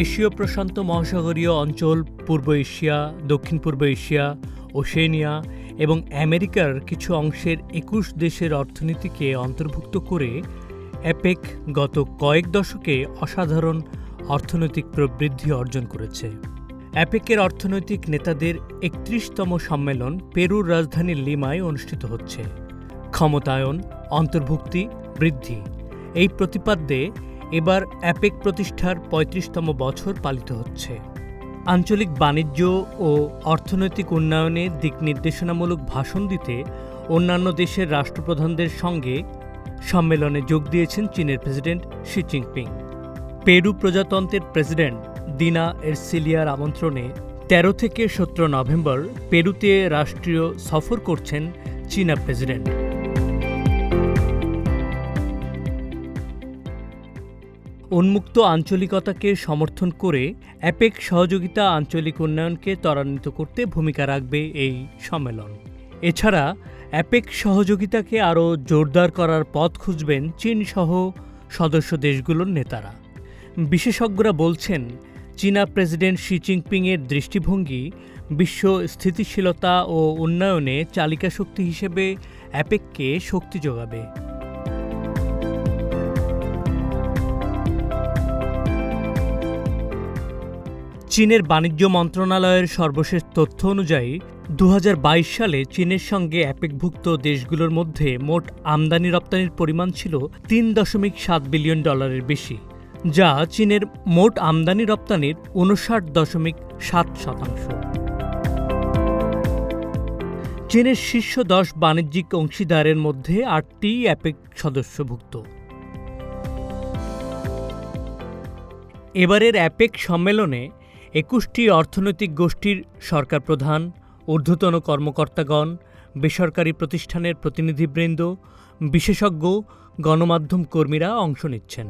এশীয় প্রশান্ত মহাসাগরীয় অঞ্চল, পূর্ব এশিয়া, দক্ষিণ পূর্ব এশিয়া, ওশেনিয়া এবং আমেরিকার কিছু অংশের একুশ দেশের অর্থনীতিকে অন্তর্ভুক্ত করে অ্যাপেক গত কয়েক দশকে অসাধারণ অর্থনৈতিক প্রবৃদ্ধি অর্জন করেছে। অ্যাপেকের অর্থনৈতিক নেতাদের একত্রিশতম সম্মেলন পেরুর রাজধানী লিমায় অনুষ্ঠিত হচ্ছে। ক্ষমতায়ন, অন্তর্ভুক্তি, বৃদ্ধি। এই প্রতিপাদ্যে এবার অ্যাপেক প্রতিষ্ঠার পঁয়ত্রিশতম বছর পালিত হচ্ছে। আঞ্চলিক বাণিজ্য ও অর্থনৈতিক উন্নয়নে দিক নির্দেশনামূলক ভাষণ দিতে অন্যান্য দেশের রাষ্ট্রপ্রধানদের সঙ্গে সম্মেলনে যোগ দিয়েছেন চীনের প্রেসিডেন্ট শি জিনপিং। পেরু প্রজাতন্ত্রের প্রেসিডেন্ট দিনা এরসিলিয়ার আমন্ত্রণে তেরো থেকে সতেরো নভেম্বর পেরুতে রাষ্ট্রীয় সফর করছেন চীনা প্রেসিডেন্ট। উন্মুক্ত আঞ্চলিকতাকে সমর্থন করে অ্যাপেক সহযোগিতা আঞ্চলিক উন্নয়নকে ত্বরান্বিত করতে ভূমিকা রাখবে এই সম্মেলন। এছাড়া, অ্যাপেক সহযোগিতাকে আরও জোরদার করার পথ খুঁজবেন চীন সহ সদস্য দেশগুলোর নেতারা। বিশেষজ্ঞরা বলছেন, চীনা প্রেসিডেন্ট শি জিনপিংয়ের দৃষ্টিভঙ্গি বিশ্ব স্থিতিশীলতা ও উন্নয়নে চালিকা শক্তি হিসেবে অ্যাপেককে শক্তি যোগাবে। চীনের বাণিজ্য মন্ত্রণালয়ের সর্বশেষ তথ্য অনুযায়ী দু হাজার বাইশ সালে চীনের সঙ্গে অ্যাপেকভুক্ত দেশগুলোর মধ্যে মোট আমদানি রপ্তানির পরিমাণ ছিল তিন দশমিক সাত বিলিয়ন ডলারের বেশি, যা চীনের মোট আমদানি রপ্তানির উনষাট দশমিক সাত শতাংশ। চীনের শীর্ষ দশ বাণিজ্যিক অংশীদারের মধ্যে আটটি অ্যাপেক সদস্যভুক্ত। এবারের অ্যাপেক সম্মেলনে একুশটি অর্থনৈতিক গোষ্ঠীর সরকার প্রধান, ঊর্ধ্বতন কর্মকর্তাগণ, বেসরকারি প্রতিষ্ঠানের প্রতিনিধিবৃন্দ, বিশেষজ্ঞ, গণমাধ্যম কর্মীরা অংশ নিচ্ছেন।